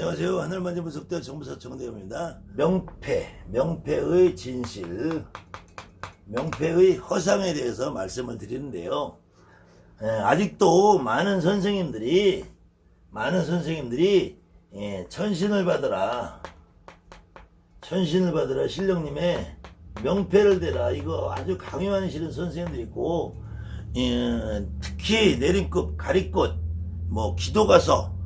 안녕하세요. 하늘만지 분석대 정부사 정대입니다. 명패, 명패의 진실, 명패의 허상에 대해서 말씀을 드리는데요. 예, 아직도 많은 선생님들이, 많은 선생님들이, 예, 천신을 받으라, 천신을 받으라, 신령님의 명패를 대라, 이거 아주 강요하는 싫은 선생님들이 있고, 예, 특히 내림급, 가리꽃, 뭐, 기도가서,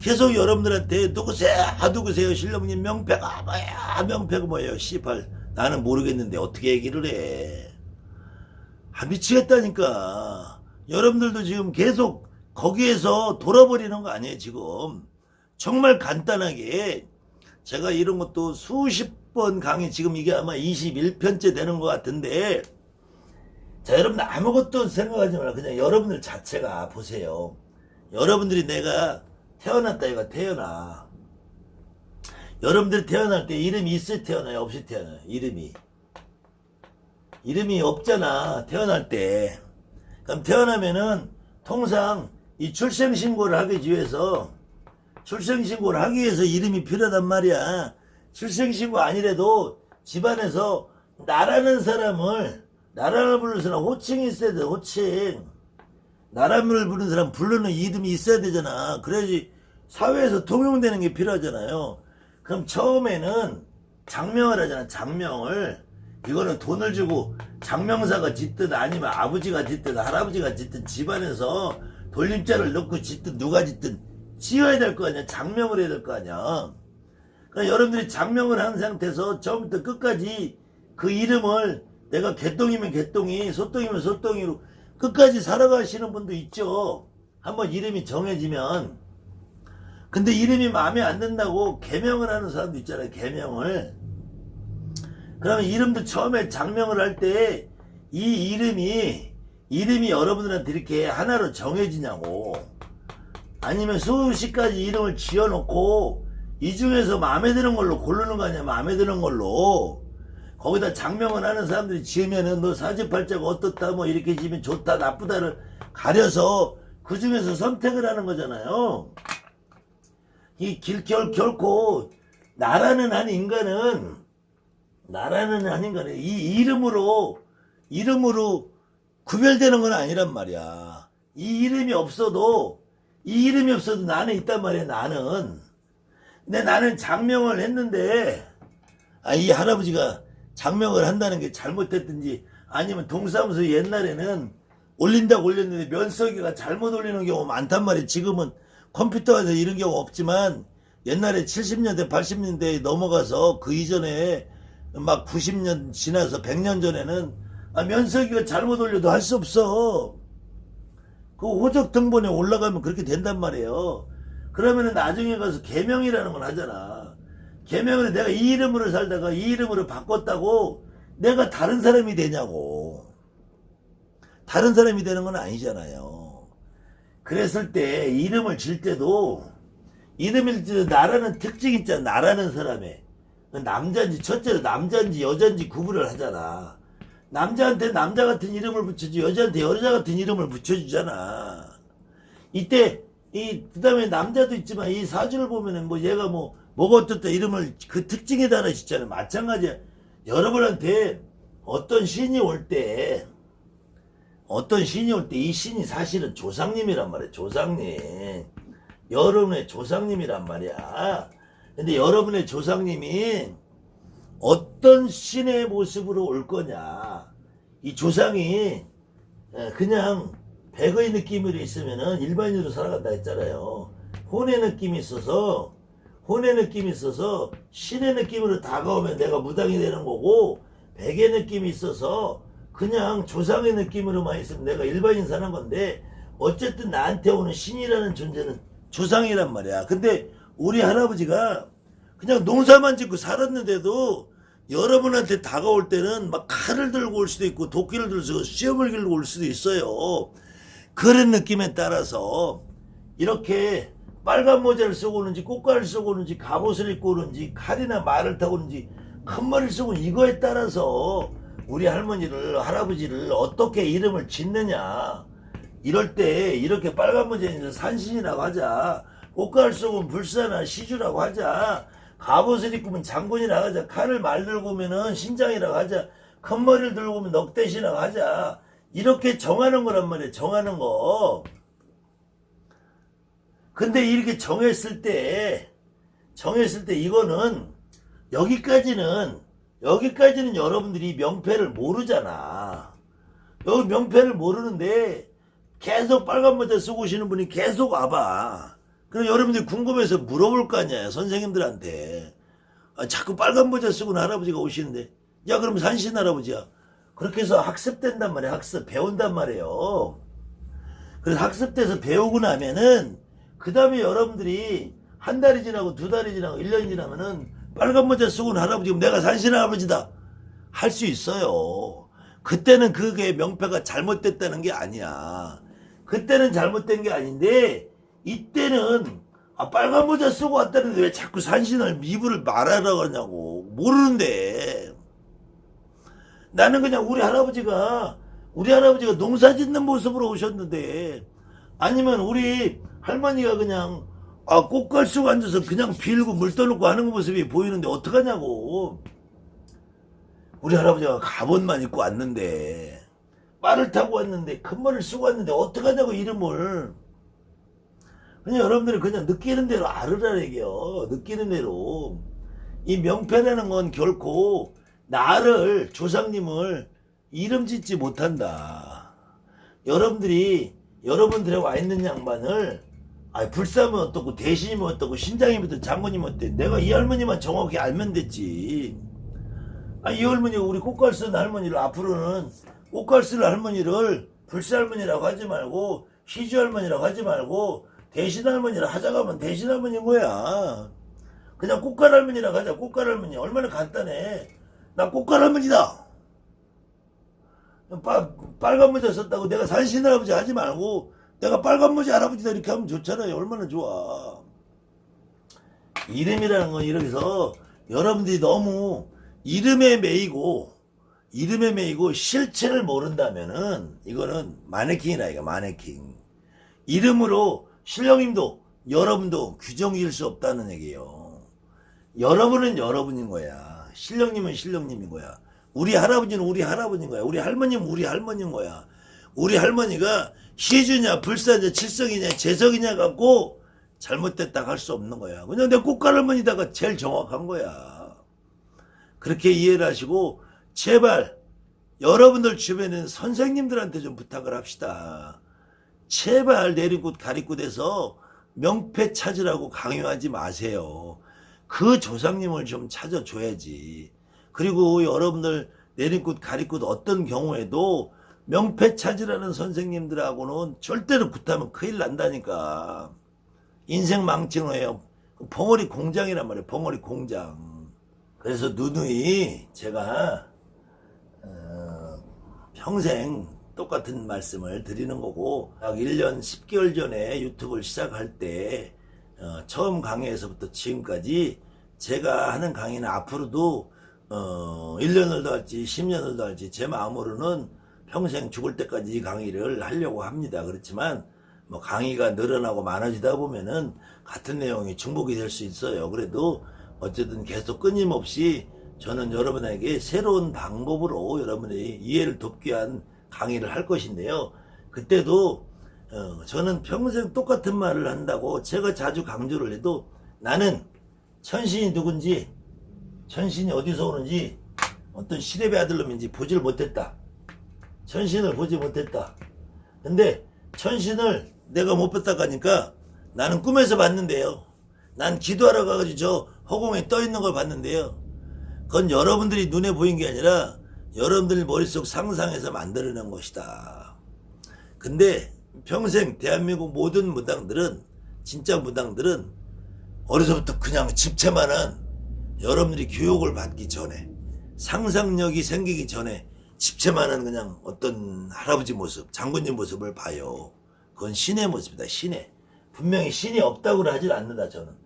계속 여러분들한테 누구세요? 아, 누구세요? 신령님 명패가 뭐야? 명패가 뭐예요? 씨발. 나는 모르겠는데 어떻게 얘기를 해? 아, 미치겠다니까. 여러분들도 지금 계속 거기에서 돌아버리는 거 아니에요, 지금. 정말 간단하게 제가 이런 것도 수십 번 강의 지금 이게 아마 21편째 되는 것 같은데 자, 여러분들 아무것도 생각하지 말고 그냥 여러분들 자체가 보세요. 여러분들이 내가 태어났다 이거 태어나. 여러분들 태어날 때 이름이 있을 태어나요? 없이 태어나요? 이름이. 이름이 없잖아. 태어날 때. 그럼 태어나면은 통상 이 출생신고를 하기 위해서 출생신고를 하기 위해서 이름이 필요하단 말이야. 출생신고 아니래도 집안에서 나라는 사람을 나라를 부르는 사람 호칭이 있어야 돼 호칭. 나라를 부르는 사람 부르는 이름이 있어야 되잖아. 그래야지 사회에서 통용되는 게 필요하잖아요. 그럼 처음에는 장명을 하잖아. 장명을. 이거는 돈을 주고 장명사가 짓든 아니면 아버지가 짓든 할아버지가 짓든 집안에서 돌림자를 넣고 짓든 누가 짓든 지어야 될 거 아니야. 장명을 해야 될 거 아니야. 그러니까 여러분들이 장명을 한 상태에서 처음부터 끝까지 그 이름을 내가 개똥이면 개똥이, 소똥이면 소똥이로 끝까지 살아가시는 분도 있죠. 한번 이름이 정해지면. 근데 이름이 마음에 안 든다고 개명을 하는 사람도 있잖아요. 개명을. 그러면 이름도 처음에 장명을 할 때 이 이름이 이름이 여러분들한테 이렇게 하나로 정해지냐고. 아니면 수십 가지 이름을 지어놓고 이 중에서 마음에 드는 걸로 고르는 거 아니야. 마음에 드는 걸로. 거기다 장명을 하는 사람들이 지으면은 너 사주팔자가 어떻다 뭐 이렇게 지으면 좋다 나쁘다를 가려서 그 중에서 선택을 하는 거잖아요. 이 길결 결코 나라는 한 인간은 나라는 한 인간은 이 이름으로 이름으로 구별되는 건 아니란 말이야. 이 이름이 없어도 이 이름이 없어도 나는 있단 말이야. 나는. 근데 나는 장명을 했는데 아, 이 할아버지가 장명을 한다는 게 잘못됐든지 아니면 동사무소 옛날에는 올린다고 올렸는데 면서기가 잘못 올리는 경우 많단 말이에요. 지금은 컴퓨터에서 이런 경우 없지만 옛날에 70년대, 80년대에 넘어가서 그 이전에 막 90년 지나서 100년 전에는 아, 면서기가 잘못 올려도 할 수 없어. 그 호적 등본에 올라가면 그렇게 된단 말이에요. 그러면은 나중에 가서 개명이라는 걸 하잖아. 개명을 내가 이 이름으로 살다가 이 이름으로 바꿨다고 내가 다른 사람이 되냐고. 다른 사람이 되는 건 아니잖아요. 그랬을 때 이름을 질 때도 이름을 질때 나라는 특징 있잖아. 나라는 사람의. 그 남자인지 첫째로 남자인지 여자인지 구분을 하잖아. 남자한테 남자 같은 이름을 붙여주지 여자한테 여자 같은 이름을 붙여주잖아. 이때 이 그다음에 남자도 있지만 이 사주를 보면은 뭐 얘가 뭐 뭐가 어떻다 이름을 그 특징에 따라 짓잖아요. 마찬가지야. 여러분한테 어떤 신이 올 때 어떤 신이 올 때 이 신이 사실은 조상님이란 말이야. 조상님. 여러분의 조상님이란 말이야. 근데 여러분의 조상님이 어떤 신의 모습으로 올 거냐. 이 조상이 예, 그냥 백의 느낌으로 있으면은 일반인으로 살아간다 했잖아요. 혼의 느낌이 있어서 혼의 느낌이 있어서 신의 느낌으로 다가오면 내가 무당이 되는 거고 백의 느낌이 있어서 그냥 조상의 느낌으로만 있으면 내가 일반인 사는 건데 어쨌든 나한테 오는 신이라는 존재는 조상이란 말이야. 근데 우리 할아버지가 그냥 농사만 짓고 살았는데도 여러분한테 다가올 때는 막 칼을 들고 올 수도 있고 도끼를 들고 시험을 길고 올 수도 있어요. 그런 느낌에 따라서 이렇게 빨간 모자를 쓰고 오는지 꽃가를 쓰고 오는지 갑옷을 입고 오는지 칼이나 말을 타고 오는지 큰 머리를 쓰고 이거에 따라서 우리 할머니를 할아버지를 어떻게 이름을 짓느냐 이럴 때 이렇게 빨간 있는 산신이라고 하자 꽃갈 속은 불사나 시주라고 하자. 갑옷을 입고 면 장군이라고 하자. 칼을 말 들고 오면은 신장이라고 하자. 큰 머리를 들고 오면 넉대시라고 하자. 이렇게 정하는 거란 말이에요. 정하는 거. 근데 이렇게 정했을 때, 정했을 때 이거는 여기까지는, 여기까지는 여러분들이 명패를 모르잖아. 여기 명패를 모르는데 계속 빨간 모자 쓰고 오시는 분이 계속 와봐. 그럼 여러분들이 궁금해서 물어볼 거 아니야, 선생님들한테. 아, 자꾸 빨간 모자 쓰고 는 할아버지가 오시는데, 야, 그럼 산신 할아버지야. 그렇게 해서 학습된단 말이야, 학습. 배운단 말이에요. 그래서 학습돼서 배우고 나면은, 그 다음에 여러분들이 한 달이 지나고 두 달이 지나고 일 년이 지나면은, 빨간 모자 쓰고 는 할아버지, 내가 산신 할아버지다. 할 수 있어요. 그때는 그게 명패가 잘못됐다는 게 아니야. 그때는 잘못된 게 아닌데 이때는 아 빨간 모자 쓰고 왔다는데 왜 자꾸 산신을 미부를 말하라 그러냐고 모르는데 나는 그냥 우리 할아버지가 우리 할아버지가 농사 짓는 모습으로 오셨는데 아니면 우리 할머니가 그냥 아 꽃갈 쓰고 앉아서 그냥 빌고 물 떠놓고 하는 모습이 보이는데 어떡하냐고. 우리 할아버지가 갑옷만 입고 왔는데 말을 타고 왔는데 큰 말을 쓰고 왔는데 어떡하냐고 이름을. 그냥 여러분들이 그냥 느끼는 대로 알으라 얘기요. 느끼는 대로. 이 명패라는 건 결코 나를 조상님을 이름 짓지 못한다. 여러분들이 여러분들하고 와 있는 양반을 아 불사면 어떻고 대신이면 어떻고 신장이면 어떻고 장군이면 어때 내가 이 할머니만 정확히 알면 됐지 아, 이 할머니가 우리 꽃갈 쓰는 할머니를 앞으로는 꽃갈 쓰는 할머니를 불사 할머니라고 하지 말고 시주 할머니라고 하지 말고 대신 할머니라 하자가면 대신 할머니인 거야. 그냥 꽃갈 할머니라고 하자. 꽃갈 할머니 얼마나 간단해. 나 꽃갈 할머니다. 빠, 빨간 모자 썼다고 내가 산신 할아버지 하지 말고 내가 빨간 모자 할아버지다 이렇게 하면 좋잖아요. 얼마나 좋아. 이름이라는 건 이렇게 해서 여러분들이 너무 이름에 매이고 이름에 매이고 실체를 모른다면은 이거는 마네킹이라 이거 마네킹. 이름으로 신령님도 여러분도 규정일 수 없다는 얘기예요. 여러분은 여러분인 거야. 신령님은 신령님인 거야. 우리 할아버지는 우리 할아버지인 거야. 우리 할머니는 우리 할머니인 거야. 우리 할머니가 시주냐 불사냐 칠성이냐 재성이냐 갖고 잘못됐다 할 수 없는 거야 그냥 내 꽃가할머니다가 제일 정확한 거야 그렇게 이해를 하시고 제발 여러분들 주변에 선생님들한테 좀 부탁을 합시다. 제발 내리굿 가리굿에서 명패 찾으라고 강요하지 마세요. 그 조상님을 좀 찾아줘야지. 그리고 여러분들 내리굿 가리굿 어떤 경우에도 명패 찾으라는 선생님들하고는 절대로 굿하면 큰일 난다니까. 인생 망치는 해요. 벙어리 공장이란 말이에요. 벙어리 공장. 그래서 누누이 제가 어, 평생 똑같은 말씀을 드리는 거고 약 1년 10개월 전에 유튜브를 시작할 때 어, 처음 강의에서부터 지금까지 제가 하는 강의는 앞으로도 어, 1년을 더 할지 10년을 더 할지 제 마음으로는 평생 죽을 때까지 이 강의를 하려고 합니다. 그렇지만 뭐 강의가 늘어나고 많아지다 보면은 같은 내용이 중복이 될 수 있어요. 그래도 어쨌든 계속 끊임없이 저는 여러분에게 새로운 방법으로 여러분의 이해를 돕기 위한 강의를 할 것인데요. 그때도 어, 저는 평생 똑같은 말을 한다고 제가 자주 강조를 해도 나는 천신이 누군지 천신이 어디서 오는지 어떤 시대의 아들놈인지 보지를 못했다. 천신을 보지 못했다. 근데 천신을 내가 못 봤다고 하니까 나는 꿈에서 봤는데요. 난 기도하러 가가지고 저 허공에 떠 있는 걸 봤는데요. 그건 여러분들이 눈에 보인 게 아니라 여러분들 머릿속 상상해서 만들어낸 것이다. 근데 평생 대한민국 모든 무당들은 진짜 무당들은 어려서부터 그냥 집채만한 여러분들이 교육을 받기 전에 상상력이 생기기 전에 집채만한 그냥 어떤 할아버지 모습, 장군님 모습을 봐요. 그건 신의 모습이다. 신의. 분명히 신이 없다고 하질 않는다. 저는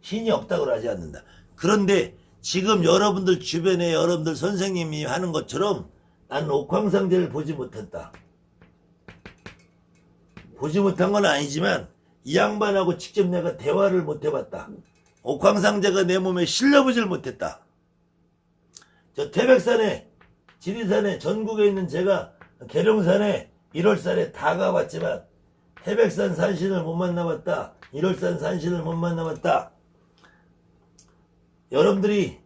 신이 없다고 하지 않는다. 그런데 지금 여러분들 주변에 여러분들 선생님이 하는 것처럼 나는 옥황상제를 보지 못했다. 보지 못한 건 아니지만 이 양반하고 직접 내가 대화를 못 해봤다. 옥황상제가 내 몸에 실려보질 못했다. 저 태백산에 지리산에 전국에 있는 제가 계룡산에 1월살에 다 가봤지만 태백산 산신을 못 만나봤다. 1월산 산신을 못 만나봤다. 여러분들이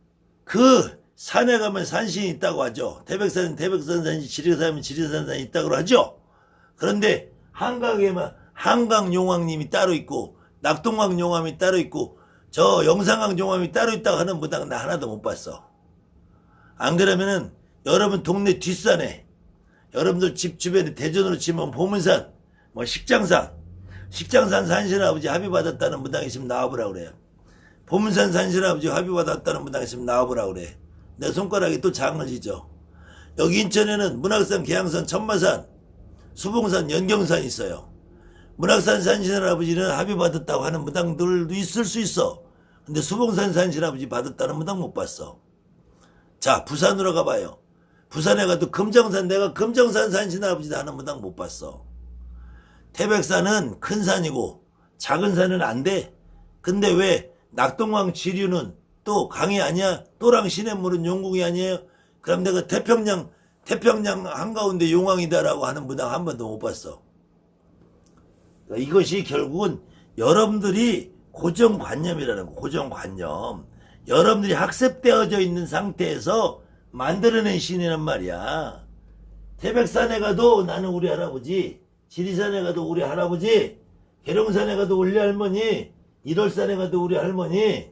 그 산에 가면 산신이 있다고 하죠. 태백산은 태백산 산신, 지리산은 지리산 산이 있다고 하죠. 그런데 한강에만 한강 용왕님이 따로 있고 낙동강 용왕이 따로 있고 저 영산강 용왕이 따로 있다고 하는 무당 나 하나도 못 봤어. 안 그러면은 여러분 동네 뒷산에 여러분들 집 주변에 대전으로 치면 보문산 뭐 식장산 식장산 산신아버지 합의 받았다는 무당 있으면 나와보라 그래요. 보문산 산신아버지 합의 받았다는 무당 있으면 나와보라 그래. 내 손가락이 또 장을 지죠. 여기 인천에는 문학산, 계양산, 천마산, 수봉산, 연경산 있어요. 문학산 산신아버지는 합의 받았다고 하는 무당들도 있을 수 있어. 근데 수봉산 산신아버지 받았다는 무당 못 봤어. 자, 부산으로 가봐요. 부산에 가도 금정산, 내가 금정산 산신아버지 하는 무당 못 봤어. 태백산은 큰 산이고 작은 산은 안 돼. 근데 왜 낙동강 지류는 또 강이 아니야? 또랑 시냇물은 용궁이 아니에요? 그럼 내가 태평양 태평양 한가운데 용왕이다라고 하는 무당 한 번도 못 봤어. 그러니까 이것이 결국은 여러분들이 고정관념이라는 거, 고정관념. 여러분들이 학습되어져 있는 상태에서 만들어낸 신이란 말이야. 태백산에 가도 나는 우리 할아버지, 지리산에 가도 우리 할아버지, 계룡산에 가도 우리 할머니, 일월산에 가도 우리 할머니,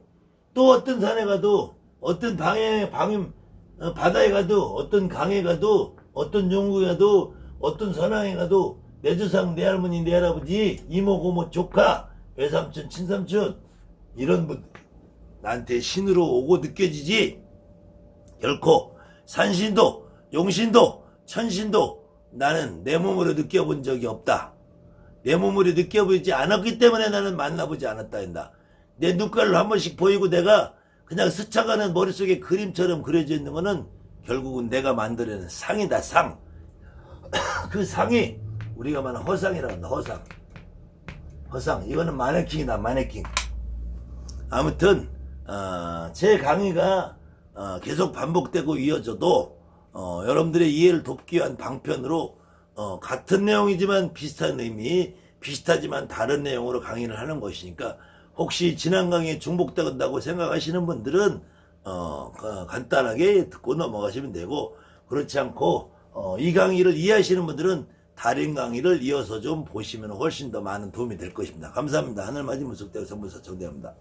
또 어떤 산에 가도, 어떤 방에, 방임, 어, 바다에 가도, 어떤 강에 가도, 어떤 용구에 가도, 어떤 선왕에 가도, 내 조상, 내 할머니, 내 할아버지, 이모, 고모, 조카, 외삼촌, 친삼촌, 이런 분, 나한테 신으로 오고 느껴지지? 결코 산신도, 용신도, 천신도 나는 내 몸으로 느껴본 적이 없다. 내 몸으로 느껴보지 않았기 때문에 나는 만나보지 않았다 한다. 내 눈깔로 한 번씩 보이고 내가 그냥 스쳐가는 머릿속에 그림처럼 그려져 있는 거는 결국은 내가 만들어낸 상이다, 상. 그 상이 우리가 말하는 허상이라고 한다, 허상. 허상. 이거는 마네킹이다, 마네킹. 아무튼 어, 제 강의가 어, 계속 반복되고 이어져도 어, 여러분들의 이해를 돕기 위한 방편으로 어, 같은 내용이지만 비슷한 의미, 비슷하지만 다른 내용으로 강의를 하는 것이니까 혹시 지난 강의에 중복된다고 생각하시는 분들은 어, 가- 간단하게 듣고 넘어가시면 되고 그렇지 않고 어, 이 강의를 이해하시는 분들은 다른 강의를 이어서 좀 보시면 훨씬 더 많은 도움이 될 것입니다. 감사합니다. 하늘맞이 무속대고 성부사 청대합니다.